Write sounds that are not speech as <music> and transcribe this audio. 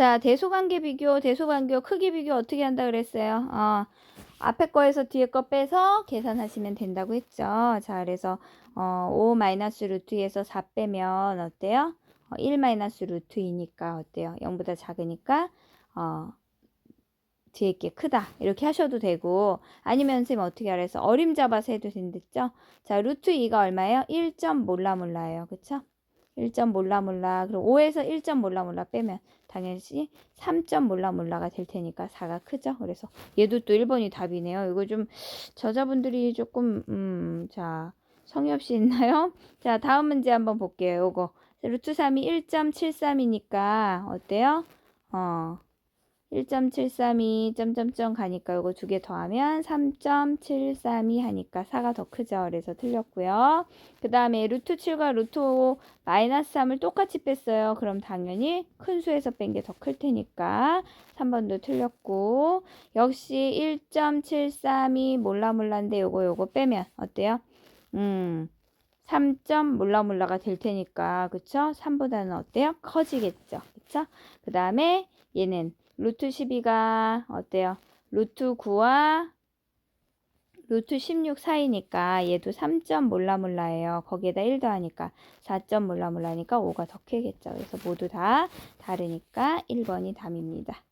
자, 대소관계 비교, 대소관계 크기 비교 어떻게 한다 그랬어요? 어, 앞에 거에서 뒤에 거 빼서 계산하시면 된다고 했죠. 자, 그래서 어, 5 마이너스 루트 2에서 4 빼면 어때요? 어, 1 마이너스 루트 2니까 어때요? 0보다 작으니까 어, 뒤에 게 크다. 이렇게 하셔도 되고 아니면 선생님 어떻게 알아서 어림 잡아서 해도 된댔죠? 자, 루트 2가 얼마예요? 1점 몰라 몰라예요. 그쵸? 1점 몰라 몰라. 그럼 5에서 1점 몰라 몰라 빼면 당연히 3점 몰라 몰라가 될 테니까 4가 크죠. 그래서 얘도 또 1번이 답이네요. 이거 좀 저자분들이 조금 음, 자, 성의 없이 있나요? <laughs> 자, 다음 문제 한번 볼게요. 요거. 루트 3이 1.73이니까 어때요? 어. 1.732 점점점 가니까 요거 두 개 더하면 3.732 하니까 4가 더 크죠. 그래서 틀렸고요. 그 다음에 루트 7과 루트 5 마이너스 3을 똑같이 뺐어요. 그럼 당연히 큰 수에서 뺀 게 더 클 테니까 3번도 틀렸고 역시 1.732 몰라 몰라인데 요거 요거 빼면 어때요? 음 3점 몰라 몰라가 될 테니까 그쵸? 3보다는 어때요? 커지겠죠. 그쵸? 그 다음에 얘는 루트 12가 어때요? 루트 9와 루트 16 사이니까 얘도 3점 몰라 몰라예요. 거기에다 1 더하니까 4점 몰라 몰라니까 5가 더 크겠죠. 그래서 모두 다 다르니까 1번이 답입니다.